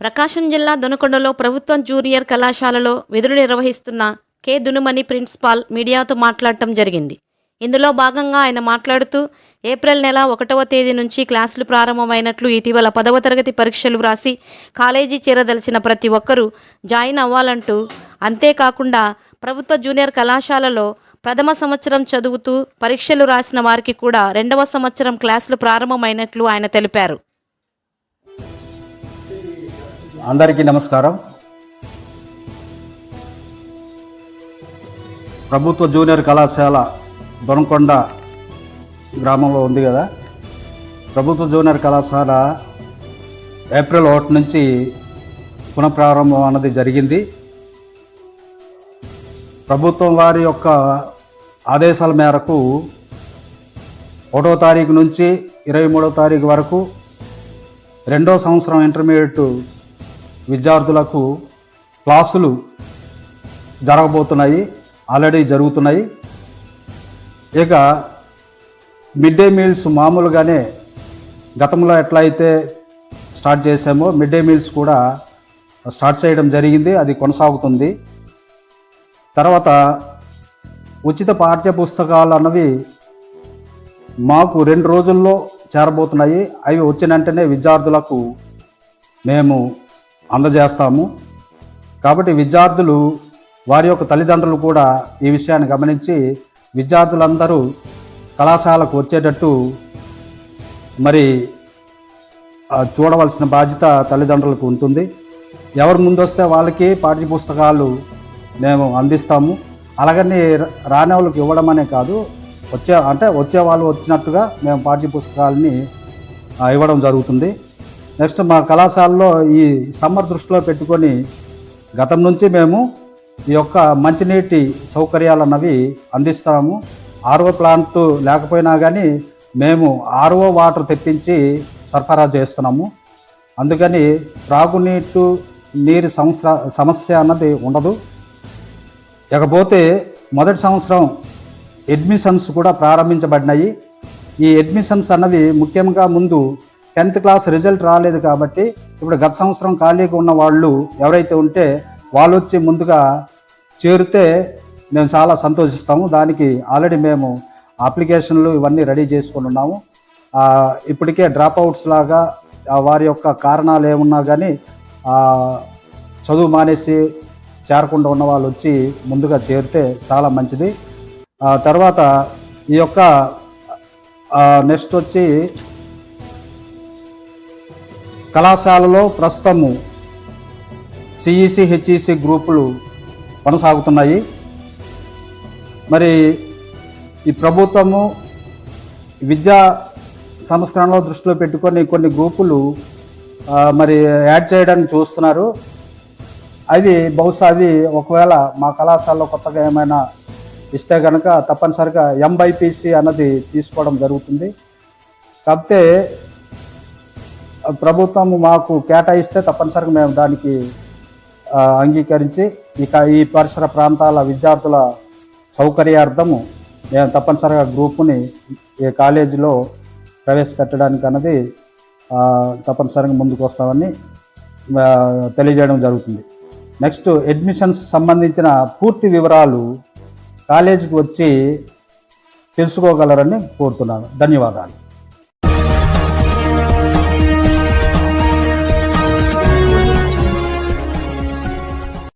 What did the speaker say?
ప్రకాశం జిల్లా దొనకొండలో ప్రభుత్వం జూనియర్ కళాశాలలో విధులు నిర్వహిస్తున్న కె దునుమని ప్రిన్సిపాల్ మీడియాతో మాట్లాడటం జరిగింది. ఇందులో భాగంగా ఆయన మాట్లాడుతూ ఏప్రిల్ నెల ఒకటవ తేదీ నుంచి క్లాసులు ప్రారంభమైనట్లు ఇటీవల పదవ తరగతి పరీక్షలు వ్రాసి కాలేజీ చేరదలిచిన ప్రతి ఒక్కరూ జాయిన్ అవ్వాలంటూ అంతేకాకుండా ప్రభుత్వ జూనియర్ కళాశాలలో ప్రథమ సంవత్సరం చదువుతూ పరీక్షలు రాసిన వారికి కూడా రెండవ సంవత్సరం క్లాసులు ప్రారంభమైనట్లు ఆయన తెలిపారు. అందరికీ నమస్కారం. ప్రభుత్వ జూనియర్ కళాశాల దొనకొండ గ్రామంలో ఉంది కదా. ప్రభుత్వ జూనియర్ కళాశాల ఏప్రిల్ ఒకటి నుంచి పునఃప్రారంభం అన్నది జరిగింది. ప్రభుత్వం వారి యొక్క ఆదేశాల మేరకు ఒకటో తారీఖు నుంచి ఇరవై మూడో తారీఖు వరకు రెండో సంవత్సరం ఇంటర్మీడియట్ విద్యార్థులకు క్లాసులు జరగబోతున్నాయి ఆల్రెడీ జరుగుతున్నాయి. ఇక మిడ్ డే మీల్స్ మామూలుగానే గతంలో ఎట్లా అయితే స్టార్ట్ చేసామో మిడ్ డే మీల్స్ కూడా స్టార్ట్ చేయడం జరిగింది అది కొనసాగుతుంది. తర్వాత ఉచిత పాఠ్య పుస్తకాలు అన్నవి మాకు రెండు రోజుల్లో చేరబోతున్నాయి. అవి వచ్చిన వెంటనే విద్యార్థులకు మేము అందజేస్తాము. కాబట్టి విద్యార్థులు వారి యొక్క తల్లిదండ్రులు కూడా ఈ విషయాన్ని గమనించి విద్యార్థులందరూ కళాశాలకు వచ్చేటట్టు మరి చూడవలసిన బాధ్యత తల్లిదండ్రులకు ఉంటుంది. ఎవరు ముందొస్తే వాళ్ళకి పాఠ్య పుస్తకాలు మేము అందిస్తాము. అలాగని రాని వాళ్ళకి ఇవ్వడం అనే కాదు వచ్చే అంటే వచ్చే వాళ్ళు వచ్చినట్టుగా మేము పాఠ్య పుస్తకాలని ఇవ్వడం జరుగుతుంది. నెక్స్ట్ మా కళాశాలలో ఈ సమ్మర్ దృష్టిలో పెట్టుకొని గతం నుంచి మేము ఈ యొక్క మంచినీటి సౌకర్యాలు అన్నవి అందిస్తాము. ఆర్ఓ ప్లాంట్ లేకపోయినా కానీ మేము ఆర్ఓ వాటర్ తెప్పించి సరఫరా చేస్తున్నాము. అందుకని త్రాగునీటు నీరు సంవత్సర సమస్య అన్నది ఉండదు. ఇకపోతే మొదటి సంవత్సరం అడ్మిషన్స్ కూడా ప్రారంభించబడినాయి. ఈ అడ్మిషన్స్ అన్నవి ముఖ్యంగా ముందు టెన్త్ క్లాస్ రిజల్ట్ రాలేదు కాబట్టి ఇప్పుడు గత సంవత్సరం ఖాళీగా ఉన్న వాళ్ళు ఎవరైతే ఉంటే వాళ్ళు వచ్చి ముందుగా చేరితే మేము చాలా సంతోషిస్తాము. దానికి ఆల్రెడీ మేము అప్లికేషన్లు ఇవన్నీ రెడీ చేసుకుని ఉన్నాము. ఇప్పటికే డ్రాప్ అవుట్స్ లాగా వారి యొక్క కారణాలు ఏమున్నా కానీ చదువు మానేసి చేరకుండా ఉన్న వాళ్ళు వచ్చి ముందుగా చేరితే చాలా మంచిది. తర్వాత ఈ యొక్క నెక్స్ట్ వచ్చి కళాశాలలో ప్రస్తుతము సిఈసి హెచ్ఈసి గ్రూపులు కొనసాగుతున్నాయి. మరి ఈ ప్రభుత్వము విద్యా సంస్కరణలో దృష్టిలో పెట్టుకొని కొన్ని గ్రూపులు మరి యాడ్ చేయడానికి చూస్తున్నారు. అది బహుశా అవి ఒకవేళ మా కళాశాలలో కొత్తగా ఏమైనా ఇస్తే కనుక తప్పనిసరిగా ఎంబైపీసీ అన్నది తీసుకోవడం జరుగుతుంది. కాకపోతే ప్రభుత్వం మాకు కేటాయిస్తే తప్పనిసరిగా మేము దానికి అంగీకరించి ఇక ఈ పరిసర ప్రాంతాల విద్యార్థుల సౌకర్యార్థము మేము తప్పనిసరిగా గ్రూపుని ఈ కాలేజీలో ప్రవేశపెట్టడానికి అన్నది తప్పనిసరిగా ముందుకు వస్తామని తెలియజేయడం జరుగుతుంది. నెక్స్ట్ అడ్మిషన్స్ సంబంధించిన పూర్తి వివరాలు కాలేజీకి వచ్చి తెలుసుకోగలరని కోరుతున్నాను. ధన్యవాదాలు.